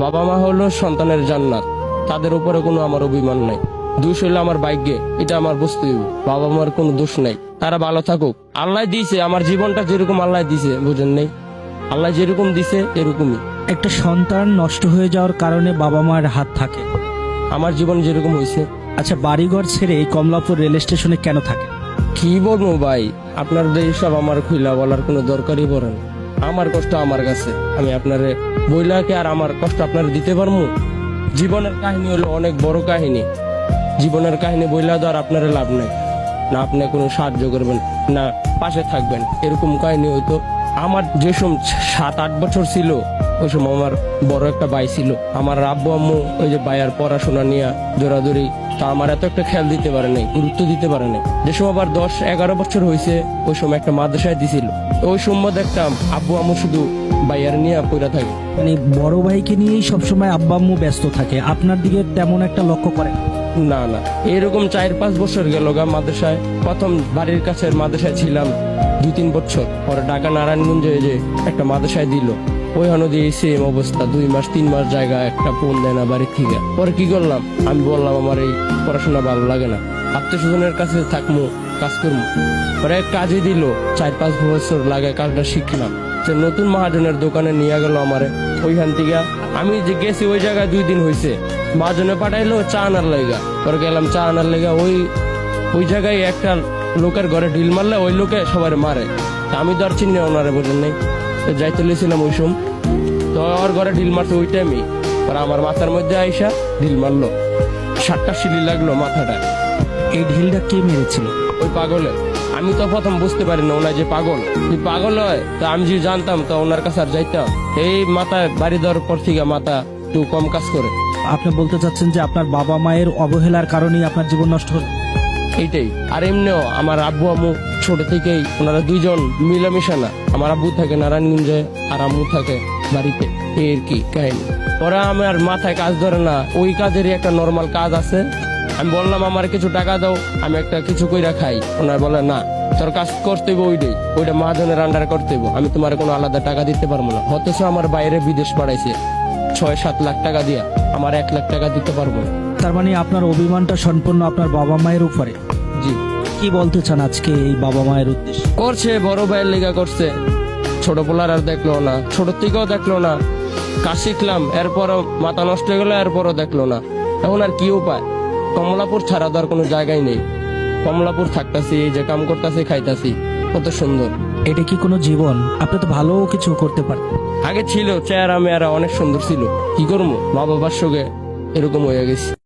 বাবা মা হলো সন্তানের জান্নাত। তাদের উপরে কোনো আমার অভিমান নাই। দোষ হইল আমার ভাগ্যে এটা আমার বুঝতে হইব বাবা মার কোনো দোষ নাই। তারা ভালো থাকুক। আল্লাহ দিয়েছে আমার জীবনটা যেরকম আল্লাহ দিছে বুঝেন নেই? আল্লাহ যেরকম দিছে এরকমই। একটা সন্তান নষ্ট হয়ে যাওয়ার কারণে বাবা মার হাত থাকে। আমার জীবন যেরকম হয়েছে। আচ্ছা বাড়িঘর ছেড়ে এই কমলাপুর রেল স্টেশনে কেন থাকে কি বলব ভাই? আপনার সব আমার খুইলা বলার কোনো দরকারই পড়ে না। আমার কষ্ট আমার কাছে। আমি আপনারে বইলাকে আর আমার কষ্ট আপনার দিতে পারব জীবনের কাহিনী হলো অনেক বড় কাহিনী। জীবনের কাহিনী বইলা তো আর আপনার লাভ নাই। না আপনি কোনো সাহায্য করবেন, না পাশে থাকবেন। এরকম কাহিনী হয়তো আমার যে সময় সাত, আট বছর ছিল, ওই সময় আমার বড় একটা ভাই ছিল। আমার আব্বু, আম্মু, ওই যে ভাইয়ার পড়াশোনা নিয়ে দৌড়াদৌড়ি তা আমার এত একটা খেয়াল দিতে পারে নাই গুরুত্ব দিতে পারে নাই। যে সময় আবার দশ এগারো বছর হয়েছে ওই সময় একটা মাদ্রাসায় দিছিল। ওই সময় দেখতাম আব্বু আম্মু শুধু ভাইয়ার নিয়ে পড়া থাকে। মানে বড় ভাইকে নিয়েই সবসময় আব্বা আম্মু ব্যস্ত থাকে আপনার দিকে তেমন একটা লক্ষ্য করে না। না না এরকম চার পাঁচ বছর গেল গা মাদ্রাসায়। প্রথম বাড়ির কাছের মাদ্রাসায় ছিলাম দুই তিন বছর পরে ঢাকা নারায়ণগঞ্জে যে একটা মাদ্রাসায় দিল। ওই নদী সেম অবস্থা, দুই মাস, তিন মাস জায়গা, একটা ফোন দেয় না বাড়ির থেকে। পরে কি করলাম? আমি বললাম, আমার এই পড়াশোনা ভালো লাগে না। আত্মীয় স্বজনের কাছে থাকব কাজ করব পরে কাজে দিল, চার পাঁচ বছর লাগে কাজটা শিখলাম। সে নতুন মহাজনের দোকানে নিয়ে গেল আমারে। ওইখান থেকে আমি যে গেছি, ওই জায়গায় দুই দিন হয়েছে মহাজনে পাঠাইলো, চা আনার লেগা পরে গেলাম, চা আনার লেগা ওই ওই জায়গায় একটা লোকের ঘরে ঢিল মারলে, ওই লোকে সবার মারে। আমি তো আর চিনি ওনারে বোঝেন নাই। যাইতে লেছিলাম ওই সময়। তো ওর ঘরে ঢিল মারছে ওই টাইমই পরে আমার মাথার মধ্যে আইসা ঢিল মারলো। সাতটা সিলি লাগল মাথাটা। এই ঢিলটা কে মেরেছিল? ওই পাগলে আমি তো প্রথম বুঝতে পারি না ওনার যে পাগল। যদি পাগল হয় তো আমি যদি জানতাম তো ওনার কাছে আর যাইতাম। এই মাথায় বাড়ি দেওয়ার পর থেকে মাথা একটু কম কাজ করে। আপনি বলতে চাচ্ছেন যে আপনার বাবা মায়ের অবহেলার কারণেই আপনার জীবন নষ্ট হলো? এইটাই। আর এমনিও আমার আব্বু, আম্মু ছোট থেকেই ওনারা দুইজন মিলামিশা না। আমার আব্বু থাকে নারায়ণগঞ্জে, আর আম্মু থাকে বাড়িতে। এই আর কি কাহিনী। ওরা আমার মাথায় কাজ ধরে না। ওই কাজেরই একটা নর্মাল কাজ আছে। আমি বললাম, আমার কিছু টাকা দাও, আমি একটা কিছু কইরা খাই। ওনার বলে, না, তোর কাজ করতে ওইটাই। ওইটা মহাজনের আন্ডার করতে আমি তোমার কোনো আলাদা টাকা দিতে পারব না। অথচ আমার বাইরে বিদেশ পাঠাইছে। ছয় সাত লাখ টাকা দিয়া। আমার এক লাখ টাকা দিতে পারব না। তার মানে আপনার অভিমানটা সম্পূর্ণ আপনার বাবা মায়ের উপরে? জি। কি বলতে চান আজকে এই বাবা মায়ের উদ্দেশ্যে? করছে বড় ভাইয়ের লেগা করছে। ছোট পোলার আর দেখল না। ছোট থেকেও দেখল না। কাজ শিখলাম এরপরও মাথা নষ্ট হয়ে গেলো এরপরও দেখল না। এখন আর কি উপায়? কমলাপুর ছাড়া তো আর কোনো জায়গায় নেই। কমলাপুর থাকতাছি এই যে কাম করতেছি খাইতাছি। কত সুন্দর। এটা কি কোনো জীবন? আপনি তো ভালো কিছু করতে পারেন আগে ছিল চেহারা মেয়ারা অনেক সুন্দর ছিল। কি করব? মা বাবার সঙ্গে এরকম হয়ে গেছি।